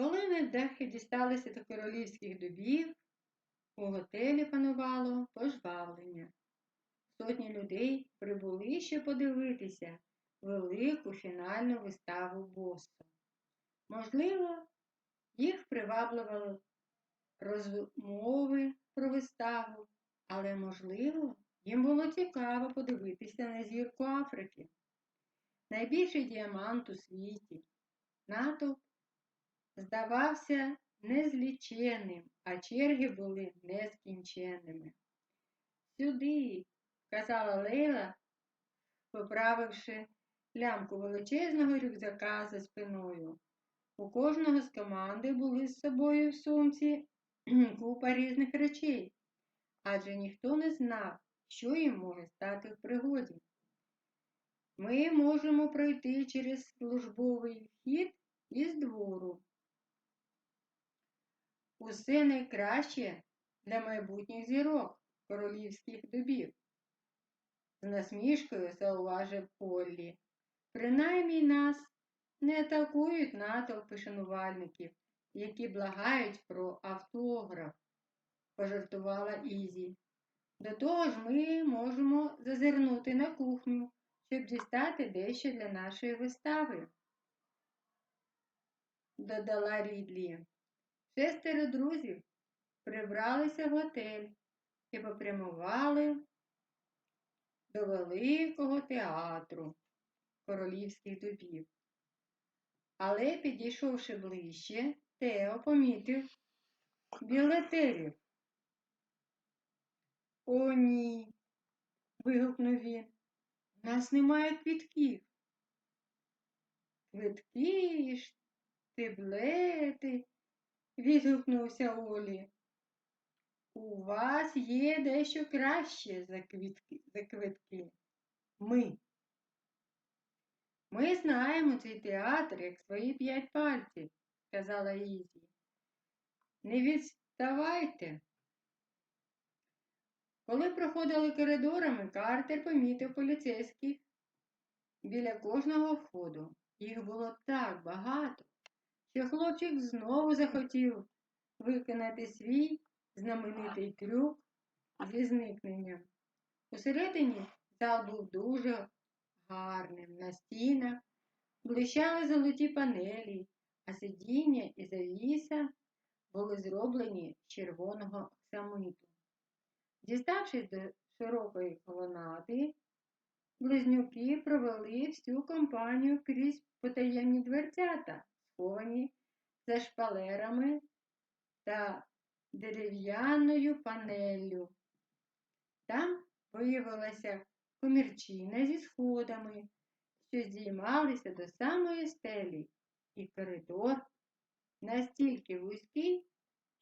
Коли невдахи дісталися до королівських дубів, у готелі панувало пожвавлення. Сотні людей прибули ще подивитися велику фінальну виставу босу. Можливо, їх приваблювали розмови про виставу, але, можливо, їм було цікаво подивитися на зірку Африки. Найбільший діамант у світі. Натовп здавався незліченним, а черги були нескінченними. Сюди, казала Лейла, поправивши лямку величезного рюкзака за спиною. У кожного з команди були з собою в сумці купа різних речей, адже ніхто не знав, що їм може стати в пригоді. Ми можемо пройти через службовий вхід із двору. Усе найкраще для майбутніх зірок королівських дубів. З насмішкою зауважив Поллі. Принаймні нас не атакують натовпи шанувальників, які благають про автограф, пожартувала Ізі. До того ж ми можемо зазирнути на кухню, щоб дістати дещо для нашої вистави, додала Рідлі. Шестеро друзів прибралися в готель і попрямували до великого театру королівських дубів. Але, підійшовши ближче, Тео помітив білетерів. О, ні. вигукнув він. У нас немає квітків. Квитки, штиблети, відгукнувся Олі. У вас є дещо краще за квітки, за квитки. Ми. Ми знаємо цей театр, як свої п'ять пальців, сказала Ізі. Не відставайте. Коли проходили коридорами, Картер помітив поліцейських біля кожного входу. Їх було так багато, що хлопчик знову захотів виконати свій знаменитий трюк зі зникненням. Усередині зал був дуже гарним. На стінах блищали золоті панелі, а сидіння і завіса були зроблені з червоного оксамиту. Діставшись до широкої колонади, близнюки провели всю компанію крізь потаємні дверцята, сховані за шпалерами та дерев'яною панеллю. Там виявилася комірчина зі сходами, що здіймалися до самої стелі, і коридор настільки вузький,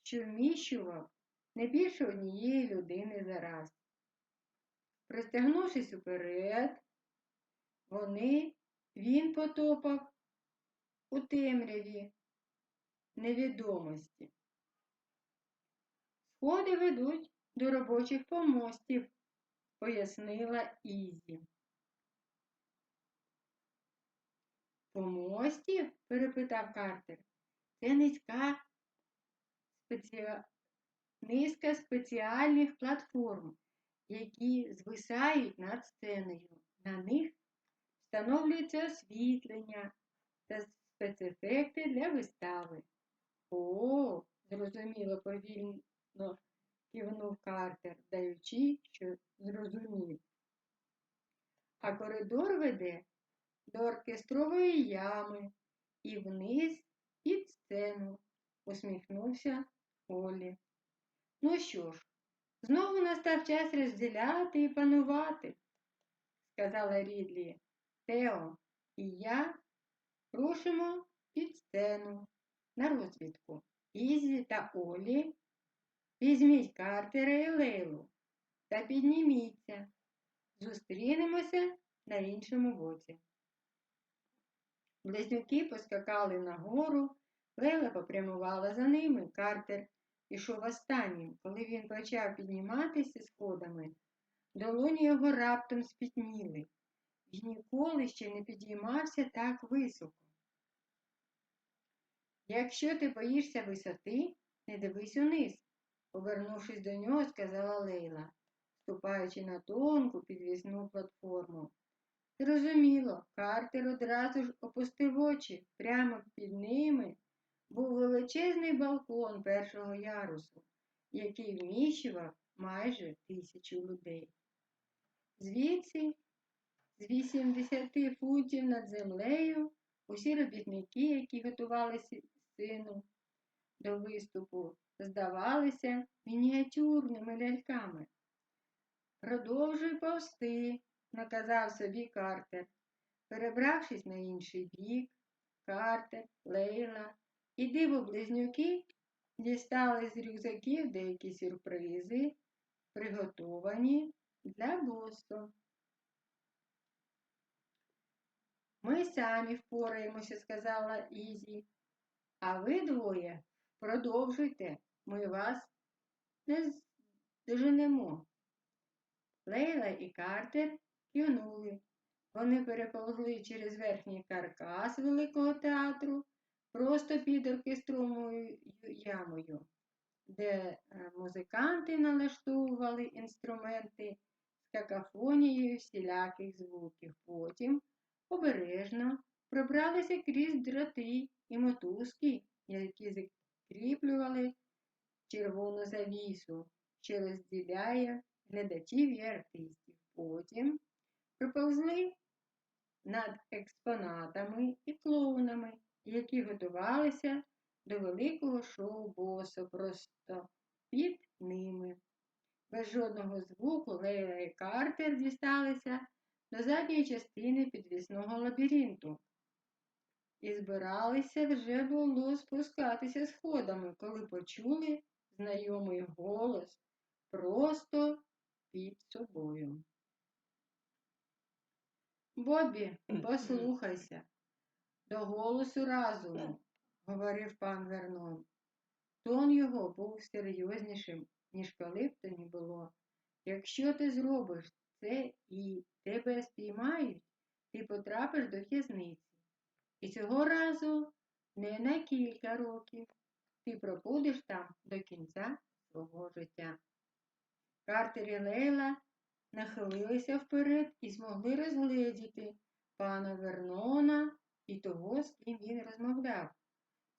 що вміщував не більше однієї людини за раз. Простягнувшись уперед, вони, він потопав у темряві невідомості. Сходи ведуть до робочих помостів, пояснила Ізі. Помостів? перепитав Картер. Це низька спеціа... низка спеціальних платформ, які звисають над сценою. На них встановлюється освітлення та спецефекти для вистави. О, зрозуміло повільно кивнув Картер, даючи, що зрозумів. А коридор веде до оркестрової ями і вниз під сцену, усміхнувся Олі. Ну що ж, знову настав час розділяти і панувати, сказала Рідлі. Тео і я рушимо під сцену на розвідку. Ізі та Олі візьміть Картера і Лейлу та підніміться. Зустрінемося на іншому боці. Близнюки поскакали нагору, Лейла попрямувала за ними. Картер пішов останнім. Коли він почав підніматися сходами, долоні його раптом спітніли. Він ніколи ще не підіймався так високо. Якщо ти боїшся висоти, не дивись униз, повернувшись до нього, сказала Лейла, ступаючи на тонку підвісну платформу. Зрозуміло, Картер одразу ж опустив очі. Прямо під ними був величезний балкон першого ярусу, який вміщував майже тисячу людей. Звідси, з 80 футів над землею, усі робітники, які готувалися сину до виступу, здавалися мініатюрними ляльками. Продовжуй повсти, наказав собі Картер. Перебравшись на інший бік, Картер, Лейла і диво близнюки дістали з рюкзаків деякі сюрпризи, приготовані для Босту. Ми самі впораємося, сказала Ізі. А ви двоє продовжуйте, ми вас не доженемо. Лейла і Картер кивнули. Вони переповзли через верхній каркас Великого театру просто під оркестровою ямою, де е, музиканти налаштовували інструменти з какафонією всіляких звуків. Потім обережно пробралися крізь дроти і мотузки, які закріплювали червону завісу, що розділяє глядачів і артистів. Потім приповзли над експонатами і клоунами, які готувалися до великого шоу босу просто під ними. Без жодного звуку Лейла і Картер дісталися до задньої частини підвісного лабіринту. І збиралися вже було спускатися сходами, коли почули знайомий голос просто під собою. Бобі, послухайся, до голосу разуму, говорив пан Вернон. Тон його був серйознішим, ніж коли б то ні було. Якщо ти зробиш це і тебе спіймають, ти потрапиш до в'язниці. І цього разу не на кілька років. Ти пробудеш там до кінця свого життя. Картер і Лейла нахилилися вперед і змогли розгледіти пана Вернона і того, з ким він розмовляв.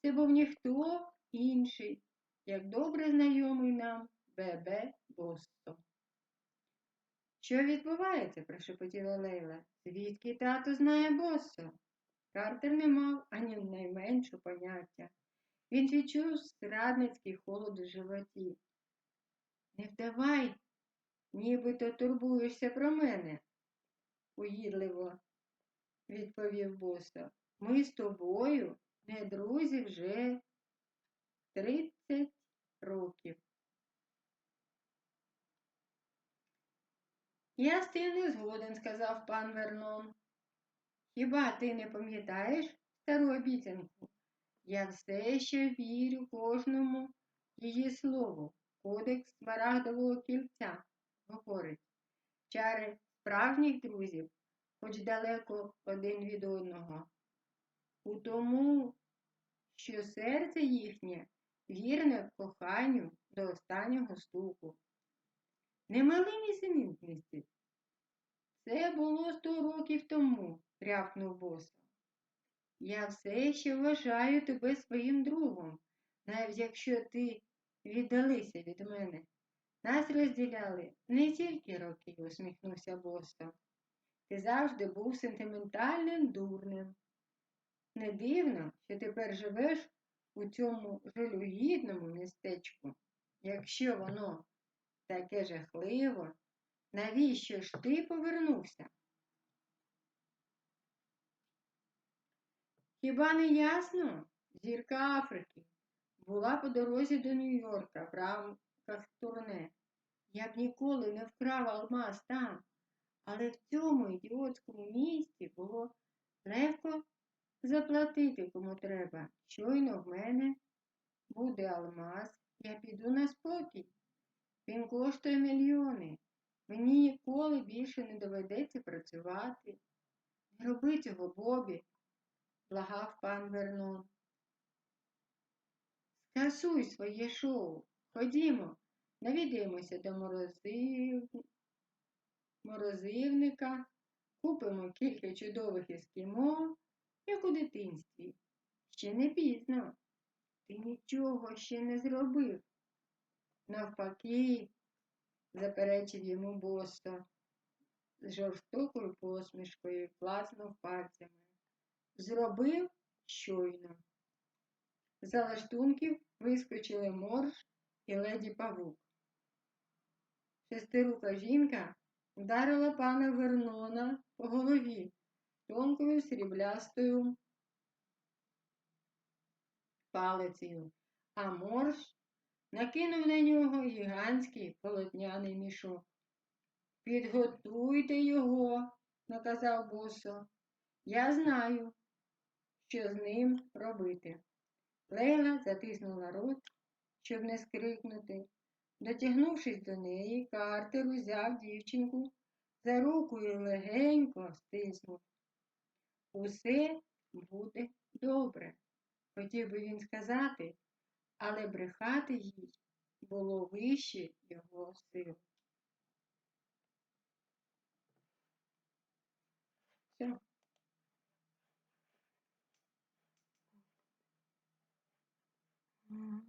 Це був ніхто інший, як добре знайомий нам Бебе Босто. Що відбувається? прошепотіла Лейла. Звідки тато знає Боссо? Картер не мав ані найменшого поняття. Він відчув зрадницький холод у животі. Не вдавай, нібито турбуєшся про мене, уїдливо відповів Боса. Ми з тобою не друзі вже тридцять років. Я з тим не згоден, сказав пан Вернон. Хіба ти не пам'ятаєш стару обіцянку? Я все ще вірю кожному її слову. Кодекс Смарагдового кільця, говорить, чари справжніх друзів, хоч далеко один від одного. У тому, що серце їхнє вірне коханню до останнього стуку. Немали нісенітності. Це було сто років тому, рявкнув боса. Я все ще вважаю тебе своїм другом, навіть якщо ти віддалися від мене. Нас розділяли не тільки роки, усміхнувся Босто. Ти завжди був сентиментальним дурним. Не дивно, що тепер живеш у цьому жалюгідному містечку. Якщо воно таке жахливо, навіщо ж ти повернувся? Хіба не ясно? Зірка Африки була по дорозі до Нью-Йорка в рамках турне. Я б ніколи не вкрав алмаз там, але в цьому ідіотському місті було легко заплатити кому треба. Щойно в мене буде алмаз, я піду на спокій. Він коштує мільйони. Мені ніколи більше не доведеться працювати. Не роби цього, Бобі, благав пан Вернон. Часуй своє шоу. Ходімо, навідаємося до морозив... морозивника, купимо кілька чудових ескімо, як у дитинстві. Ще не пізно. Ти нічого ще не зробив. Навпаки, заперечив йому босо, з жорстокою посмішкою і класнув пальцями. Зробив щойно. З залаштунків вискочили морж і леді павук. Шестирука жінка вдарила пана Вернона по голові тонкою сріблястою палицею, а морж накинув на нього гігантський полотняний мішок. Підготуйте його, наказав босо. Я знаю, що з ним робити. Лейла затиснула рот, щоб не скрикнути. Дотягнувшись до неї, Картер узяв дівчинку за руку і легенько стиснув. Усе буде добре, хотів би він сказати, але брехати їй було вище його сил. Все. Mm-hmm.